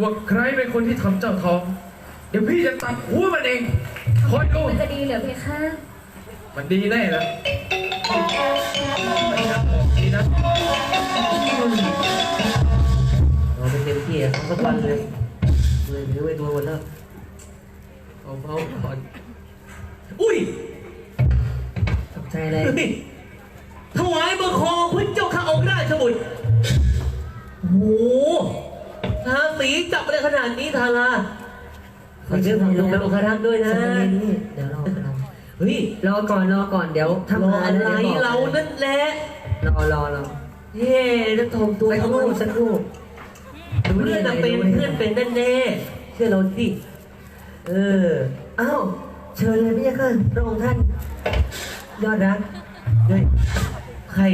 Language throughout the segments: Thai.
ว่าใครเป็นคนที่ทำเจ้าท้อง เดี๋ยวพี่จะตัดหัวมันเอง คอยดู มันจะดีเหรอเพคะมันดีแน่นะไม่ทำออกดีนะเราไปเต็มที่อะทั้งสักวันเลยเลยไม่รู้ไอ้ตัวหมดแล้วเอาเบาๆก่อน อุ้ยตกใจเลยเฮ้ยถวายบังคมพระเจ้าข้าองค์ราชบุตรโอ้โห ทางสีจับอะไรขนาดนี้ทาราขอเชื่อผมลงไปองคารักษ์ด้วยนะสักนิดนี่เดี๋ยวรอรอเฮ้ยรอก่อนรอก่อนเดี๋ยวรทำองานอะไรดี๋ยวบอกเรานั่นแหละรอรอรอเฮ้จะถ่อมตัวสักทำคไมรู่สักครู่เพื่อนน่ะเป็นเพื่อนเป็นแน่ๆเชื่อเราสิเอออ้าวเชิญเลยพี่ยักษ์พระองค์ท่าน ยอดรักเฮ้ยใคร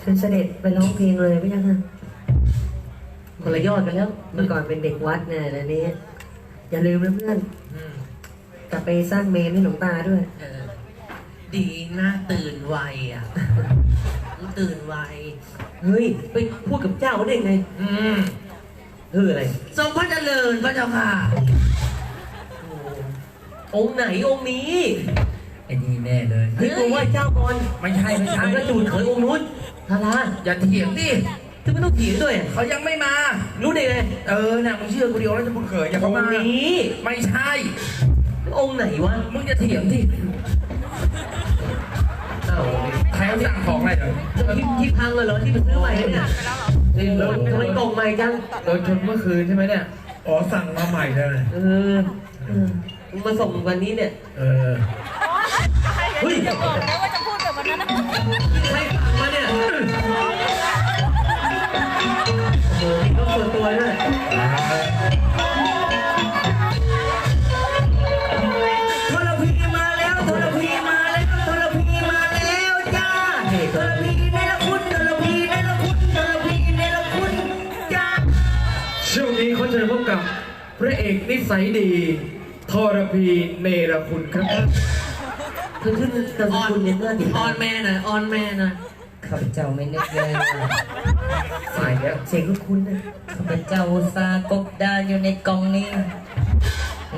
เชิญเสด็จไปร้องเพลงเลยพี่ยักษ์ คนละยอดกันแล้ว เมื่อก่อนเป็นเด็กวัดเนี่ยแล้วนี้ อย่าลืมนะเพื่อนอืมกลับไปสร้างเมนให้หลวงตาด้วยเออดีนะตื่นไวอะ ตื่นไว เฮ้ย ไปพูดกับเจ้าได้ไง อืมเอออะไร ทรงพระเจริญพระเจ้าค่ะ องค์ไหนองค์นี้ ไอ้นี่แน่เลยเฮ้ยกูไหว่าเจ้าก่อนไม่ใช่ไม่ใช่อันก็จูดเขยองค์นู้นทาราอย่าเถียงดิ ทำไมต้องเถียงด้วยเขายังไม่มา รู้ได้ไงเออน่ะมึงเชื่อกูเดียวแล้วจะมึงเขยอย่าอเขางมาค์นี้ไม่ใช่ องค์ไหนวะมึงจะเถียงดิอ้าวใครเขาสั่งของอะไรเหรอที่ที่พังเลยเหรอที่ไปซื้อใหม่เนี่ยนี่รถทำไมกล่องใหม่จังโดนชนเมื่อคืนใช่ไหมเนี่ยอ๋อสั่งมาใหม่เลย เออเออมึงมาส่งวันนี้เนี่ย เออ เฮ้ยจะบอกนะว่า สัยดีทรพีเนรคุณครับเพิ่งขึ้นตามคุณเนี่ยเมื่อติดออนแม่หน่อยออนแม่หน่อยข้าพเจ้าไม่นึกเลยว่าสายแล้วเสียงคุ้นๆนะข้าพเจ้าอุตส่าห์กบดานอยู่ในกล่องนี้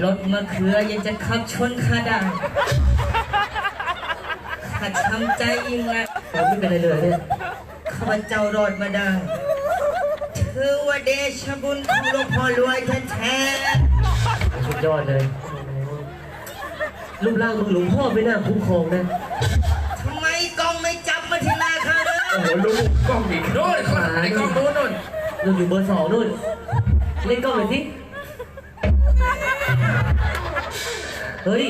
รถมะเขือยังจะขับชนข้าได้ข้าช้ำใจยิ่งละเราไม่เป็นไรเลยเนี่ยข้าพเจ้ารอดมาได้ถือว่าเดชบุญของหลวงพ่อรวยแท้สุด ยอดเลย รูปร่างมึงหลวงพ่อไม่น่าคุ้มครองนะๆทำไมกล้องไม่จับมาที่หน้าข้าเลยโอ้โหลูกกล้องอีกโน่นเขาหายกล้องโน่นโน่นนู่นอยู่เบอร์สองนู่น เล่นกล้องหน่อยสิ เฮ้ย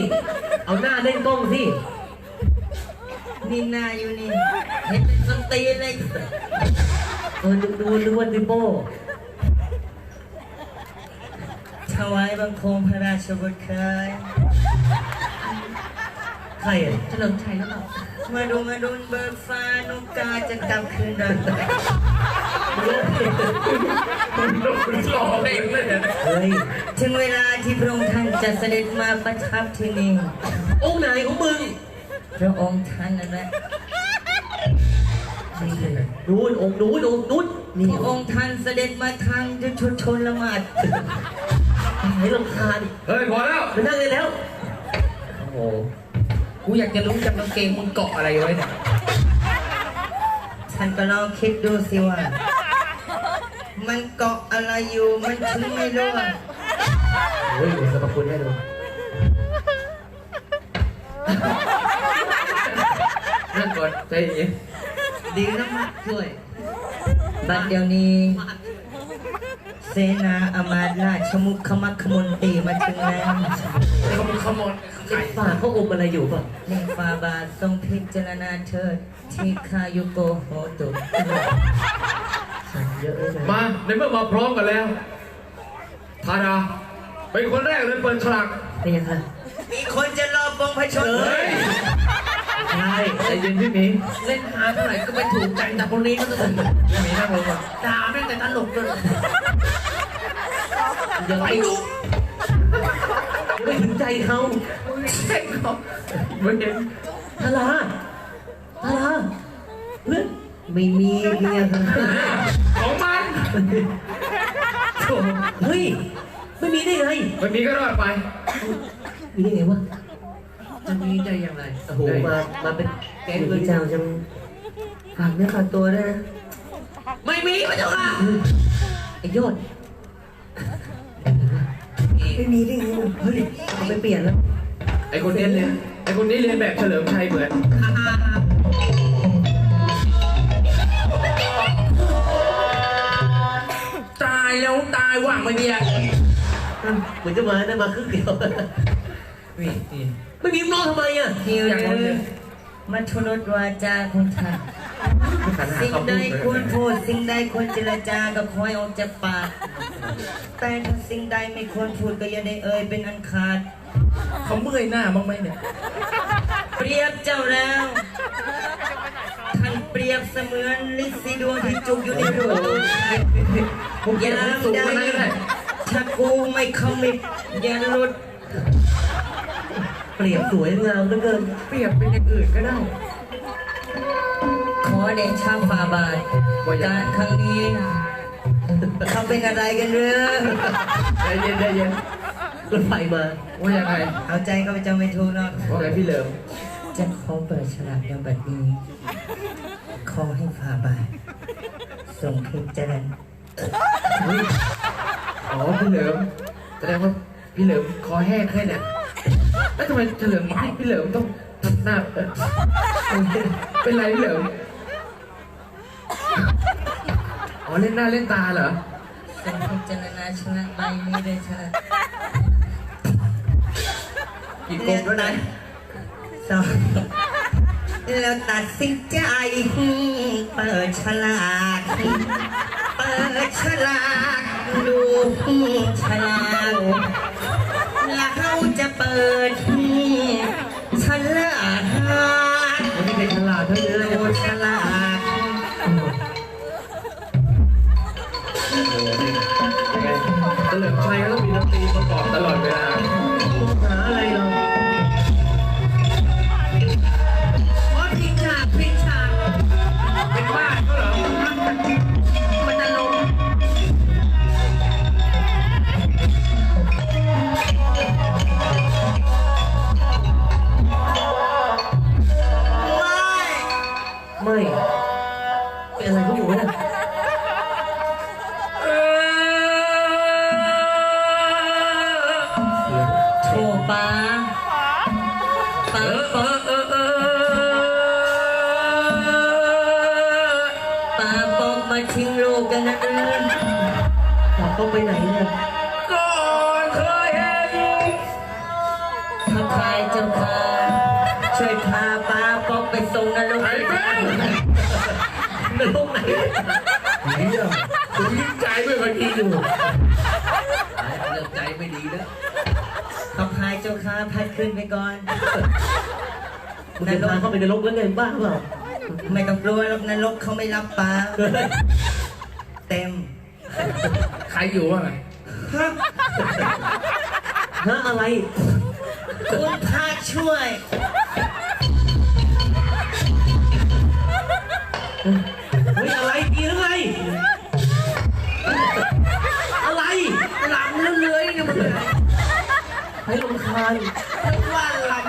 เอาหน้าเล่นกล้องสิ นี่หน้าอยู่นี่ เห็นเป็นสนตีนเลย เออดูดูดูวันดิโป้ วายบังคมพระราชบุตรเคยใครอะเฉลิมชัยหรือเปล่ามาดูมาดูเบิกฟ้านุกาจะกลับคืนดังลูกหล่อเองเลยเนี่ยเฮ้ยถึงเวลาที่พระองค์ท่านจะเสด็จมาประทับที่นี่องค์ไหนของมึงพระองค์ท่านนั่นแหละนู้นองค์นู้นองค์นู้นนี่พระองค์ท่านเสด็จมาทางยุทธชนละหมาด ให้ลำคาญเฮ้ยพอแล้วไปนั่งเลยแล้ว โอ้โห กูอยากจะรู้จังกางเกงมึงเกาะอะไรไว้เนี่ยท่านก็ลองคิดดูสิว่า มันเกาะอะไรอยู่ มันถึงไม่รู้อะเฮ้ยเดี๋ยวสรรพคุณให้ดูนั่งก่อนใจเย็นดีนะมาช่วยบัดเดี๋ยวนี้ เสนาอามาตย์ราชมุขขมักขมนตรีมาถึงแล้วเขามึงขโมยไอ้ฝ่าเขาอมอะไรอยู่ป่ะในฟาบาททรงพิจารณาเถิดที่คายุโกโหตุเยอะเลยนะมาในเมื่อมาพร้อมกันแล้วทาดาเป็นคนแรกเลยเปิดฉลากเป็นยังไงมีคนจะรอบวงพระชนเฮ้ยใช่ใจเย็นพี่หมีเล่นหาเท่าไหร่ก็ไม่ถูกใจแต่คนนี้ก็ต้องพี่หมีนั่งลงก่อนด่าแม่งแต่ตลกเลย ยังไม่ยังไม่ถึงใจเขาเช็คเขาไม่เห็นทาราทาราเพื่อนไม่มีพี่ยักษ์ของมันโถ่เฮ้ยไม่มีได้ไงวันนี้ก็รอดไป มีได้ไงวะจะมีได้ยังไงโอ้โหมามาเป็นแก๊งเดี๋ยวเลยพี่เจ้าจะฝากเนื้อฝากตัวด้วยนะไม่มีพระเจ้าค่ะไอ้ยอด ไม่มีได้ไงเฮ้ยเอาไปเปลี่ยนแล้ว ไอคนนี้เรียนไอคนนี้เรียนแบบเฉลิมชัยเหมือนตายแล้วตายหวังไม่มีอะเหมือนจะมาได้มาครึ่งเดียวนี่นี่ไม่มีน้องทำไมอะเที่ยวอยากเดิเอาเลยนมาทุรดวาจาของท่านขันหา สิ่งคำใดพูดเลยควรพูดสิ่งใดควรเจรจาก็คอยออกจากปาก แต่ถ้าสิ่งใดไม่ควรพูดก็อย่าได้เอ่ยเป็นอันขาด เขาเมื่อยหน้าบ้างไหมเนี่ย เปรียบเจ้าแล้วท่านเปรียบเสมือนลิซีดวงที่จุกอยู่ในรูผมเกลียดยาคนมสูงใดคนนั้นก็ได้ถ้ากูไม่ขมิบอย่าหลุดเปลี่ยนสวยงามเหลือเกิน เปรียบเป็นอย่างอื่นก็ได้ข อเดชะฝ่าบาทว่าอย่างการครั้งนี้เขาเป็นอะไรกันเรือใจเย็นใจเย็นรถไฟมาว่ายังไงเอาใจก็ไปจำไม่ถูกเนาะว่าไงพี่เหลิมจะขอเปิดฉลากยามบัดนี้ ขอให้ฝ่าบาทส่งคลิปเจริญอ๋อพี่เหลิมแสดงว่าพี่เหลิมคอแห้งแค่เนี่ยแล้วทำไมเฉลิมให้พี่เหลิมต้องทำหน้าเอ่อเป็นไรพี่เหลิม อ๋อเล่นหน้าเล่นตาเหรอส่งพิจารณาชนะใบนี้เลยเถอะกี่กลมแล้วนะสองแล้วตัดสินใจเปิดฉลากเปิดฉลากดูฉลากแล้วเขาจะเปิด ดน อยากต้องไปไหนเนี่ยก่อนเคยเห็นพระพายเจ้าค่ะช่วยพาป้าปอกไปส่งนรกไอ้แม่งนรกไหนเฮียผมยิ่งใจไม่เมื่อกี้อยู่เริ่มใจไม่ดีแล้วพระพายเจ้าค่ะพัดขึ้นไปก่อนคุณจะพาเข้าไปในนรกแล้วไงบ้าเปล่าไม่ต้องกลัวหรอกนรกเขาไม่รับป้าเต็ม ใครอยู่วะฮะอะไร คุณพาช่วย เฮ้ยอะไรดีหรือไง อะไรหลังเลื้อยๆเนี่ยมันเลยให้ลำคาญว่าหลัง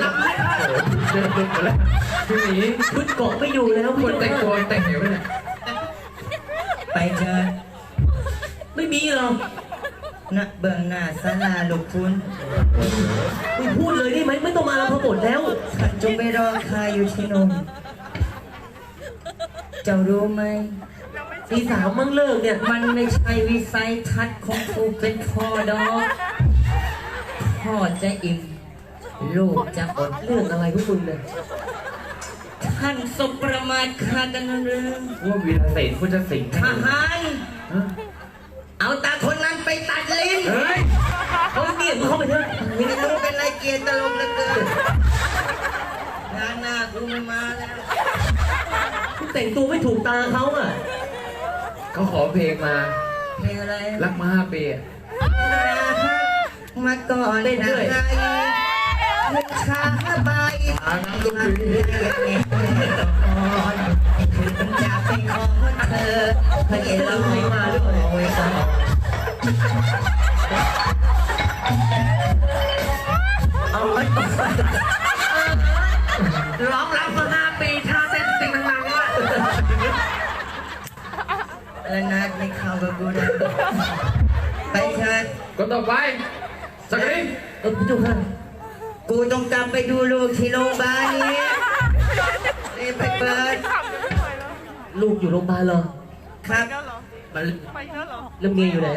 หลังไม่ได้เดินหลุดหมดแล้วพี่หมีชุดเกาะไม่อยู่แล้วคนแต่งตัวแต่งเหนียวไปเนี่ย ไปเถอะไม่มีหรอกณเบื้องหน้าศาลาลูกคุณมึงพูดเลยได้ไหมไม่ต้องมาแล้วพอหมดแล้วท่านจงไปรอคาอยู่ที่นนเจ้ารู้ไหมตีสามมั่งเลิกเนี่ย มันไม่ใช่วิสัยทัศน์ของผู้เป็นพ่อดอกพ่อจะอิ่มลูกจะอดเรื่องอะไรพวกคุณเนี่ย ท่านสบประมาทข้ากันเรื่องว่าวีรเสนพุทธสิงห์ทหารเอาตาคนนั้นไปตัดลิ้นเฮ้ยเขาเกลียดมึงเข้าไปเถอะไม่รู้เป็นไรเกียร์ตลกเหลือเกินงานหน้ากูไม่มาแล้วมึงแต่งตัวไม่ถูกตาเขาอะเขาขอเพลงมา เพลงอะไรรักมาห้าปีอะ มาก่อนเต้นด้ วยนะไอ้ช้าใบทาน้ำลุกเรียกเองก่อนถึงจะไปขอเธอเพระเอกเราไม่มาด้วยโอ้ยสาวเอาไว้ร้องรับมาห้าปีท่าเต้นติงนังว่าแล้วนัดไม่เข้ากับกูนะไปเชิญคนต่อไปสักนิดเออพี่เจ้าค่ะ กูต้องกลับไปดูลูกที่โรงพยาบาลนี้รีบไปเปิดลูกอยู่โรงพยาบาลเหรอครับมันแล้วเมียอยู่ไหน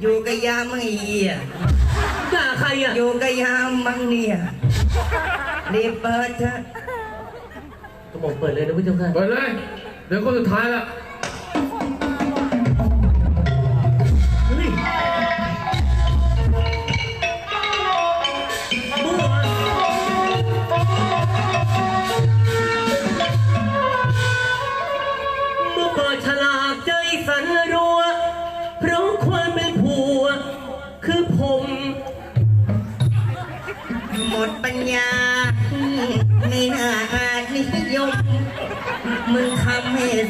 อยู่กับยามไม่เหี้ยด่าใครอะอยู่กับยามมังเนี่ยรีบเปิดเถอะกระหม่อมเปิดเลยนะพี่เจ้าค่ะเปิดเลย เดี๋ยวคนสุดท้ายละ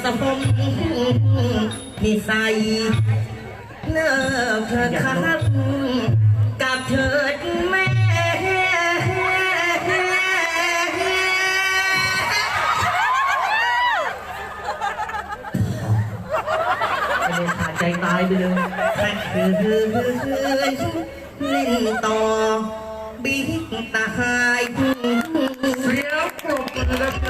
สมมนิสัยเลิกเธอครับกับเถิดแม่ขาดใจตายไปเลยถ้าคืนเล่นต่อ บิ๊กตาหายเสียงปรบมือ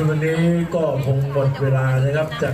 คืนวันนี้ก็คงหมดเวลานะครับจาก